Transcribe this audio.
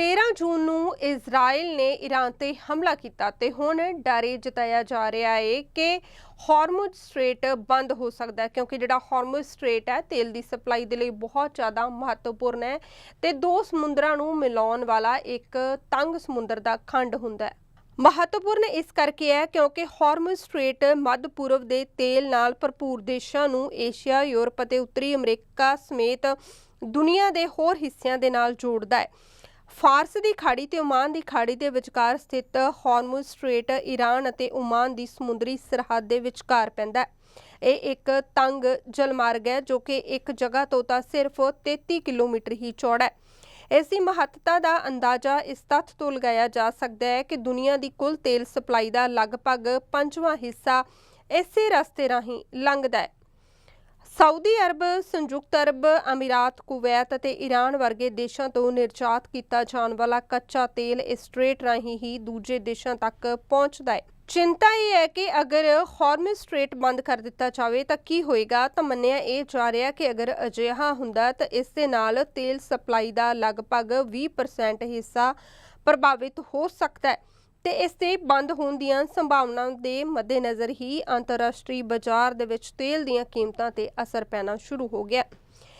13 ਜੂਨ ਨੂੰ ਇਜ਼ਰਾਈਲ ਨੇ ਈਰਾਨ ਤੇ ਹਮਲਾ ਕੀਤਾ ਤੇ ਹੁਣ ਡਰੇ ਜਤਾਇਆ ਜਾ ਰਿਹਾ ਹੈ ਕਿ ਹਾਰਮੁਜ਼ ਸਟ੍ਰੇਟ ਬੰਦ ਹੋ ਸਕਦਾ ਹੈ, ਕਿਉਂਕਿ ਜਿਹੜਾ ਹਾਰਮੁਜ਼ ਸਟ੍ਰੇਟ ਹੈ, ਤੇਲ ਦੀ ਸਪਲਾਈ ਦੇ ਲਈ ਬਹੁਤ ਜ਼ਿਆਦਾ ਮਹੱਤਵਪੂਰਨ ਹੈ ਤੇ ਦੋ ਸਮੁੰਦਰਾਂ ਨੂੰ ਮਿਲਾਉਣ ਵਾਲਾ ਇੱਕ ਤੰਗ ਸਮੁੰਦਰ ਦਾ ਖੰਡ ਹੁੰਦਾ ਹੈ। ਮਹੱਤਵਪੂਰਨ ਇਸ ਕਰਕੇ ਹੈ ਕਿਉਂਕਿ ਹਾਰਮੁਜ਼ ਸਟ੍ਰੇਟ ਮੱਧ ਪੂਰਬ ਦੇ ਤੇਲ ਨਾਲ ਭਰਪੂਰ ਦੇਸ਼ਾਂ ਨੂੰ ਏਸ਼ੀਆ, ਯੂਰਪ ਅਤੇ ਉੱਤਰੀ ਅਮਰੀਕਾ ਸਮੇਤ ਦੁਨੀਆ ਦੇ ਹੋਰ ਹਿੱਸਿਆਂ ਦੇ ਨਾਲ ਜੋੜਦਾ ਹੈ। ਫਾਰਸ ਦੀ ਖਾੜੀ ਤੇ ਓਮਾਨ ਦੀ ਖਾੜੀ ਦੇ ਵਿਚਕਾਰ ਸਥਿਤ ਹਾਰਮੁਜ਼ ਸਟ੍ਰੇਟ ਈਰਾਨ ਅਤੇ ਓਮਾਨ ਦੀ ਸਮੁੰਦਰੀ ਸਰਹੱਦ ਦੇ ਵਿਚਕਾਰ ਪੈਂਦਾ ਹੈ। ਇਹ ਇੱਕ ਤੰਗ ਜਲਮਾਰਗ ਹੈ ਜੋ ਕਿ ਇੱਕ ਜਗ੍ਹਾ ਤੋਂ ਤਾਂ ਸਿਰਫ 33 ਕਿਲੋਮੀਟਰ ਹੀ ਚੌੜਾ ਹੈ। ਇਸ ਦੀ ਮਹੱਤਤਾ ਦਾ ਅੰਦਾਜ਼ਾ ਇਸ ਤੱਥ ਤੋਂ ਲਗਾਇਆ ਜਾ ਸਕਦਾ ਹੈ ਕਿ ਦੁਨੀਆ ਦੀ ਕੁੱਲ ਤੇਲ ਸਪਲਾਈ ਦਾ ਲਗਭਗ ਪੰਜਵਾਂ ਹਿੱਸਾ ਇਸੇ ਰਸਤੇ ਰਾਹੀਂ ਲੰਘਦਾ ਹੈ। ਸਾਊਦੀ ਅਰਬ, ਸੰਯੁਕਤ ਅਰਬ, ਅਮੀਰਾਤ, ਕੁਵੈਤ ਅਤੇ ਈਰਾਨ ਵਰਗੇ ਦੇਸ਼ਾਂ ਤੋਂ ਨਿਰਯਾਤ ਕੀਤਾ ਜਾਣ ਵਾਲਾ ਕੱਚਾ ਤੇਲ ਇਸ ਸਟ੍ਰੇਟ ਰਾਹੀਂ ਹੀ ਦੂਜੇ ਦੇਸ਼ਾਂ ਤੱਕ ਪਹੁੰਚਦਾ ਹੈ। ਚਿੰਤਾ ਇਹ ਹੈ ਕਿ ਅਗਰ ਹਾਰਮਜ਼ ਸਟ੍ਰੇਟ ਬੰਦ ਕਰ ਦਿੱਤਾ ਜਾਵੇ ਤਾਂ ਕੀ ਹੋਏਗਾ? ਤਾਂ ਮੰਨਿਆ ਇਹ ਜਾ ਰਿਹਾ ਕਿ ਅਗਰ ਅਜਿਹਾ ਹੁੰਦਾ ਤਾਂ ਇਸ ਦੇ ਨਾਲ ਤੇਲ ਸਪਲਾਈ ਦਾ ਲਗਭਗ 20% ਹਿੱਸਾ ਪ੍ਰਭਾਵਿਤ ਹੋ ਸਕਦਾ ਹੈ। ਤੇ ਇਸ ਦੇ ਬੰਦ ਹੋਣ ਦੀਆਂ ਸੰਭਾਵਨਾਵਾਂ ਦੇ ਮੱਦੇਨਜ਼ਰ ਹੀ ਅੰਤਰਰਾਸ਼ਟਰੀ ਬਾਜ਼ਾਰ ਦੇ ਵਿੱਚ ਤੇਲ ਦੀਆਂ ਕੀਮਤਾਂ ਤੇ ਅਸਰ ਪੈਣਾ ਸ਼ੁਰੂ ਹੋ ਗਿਆ।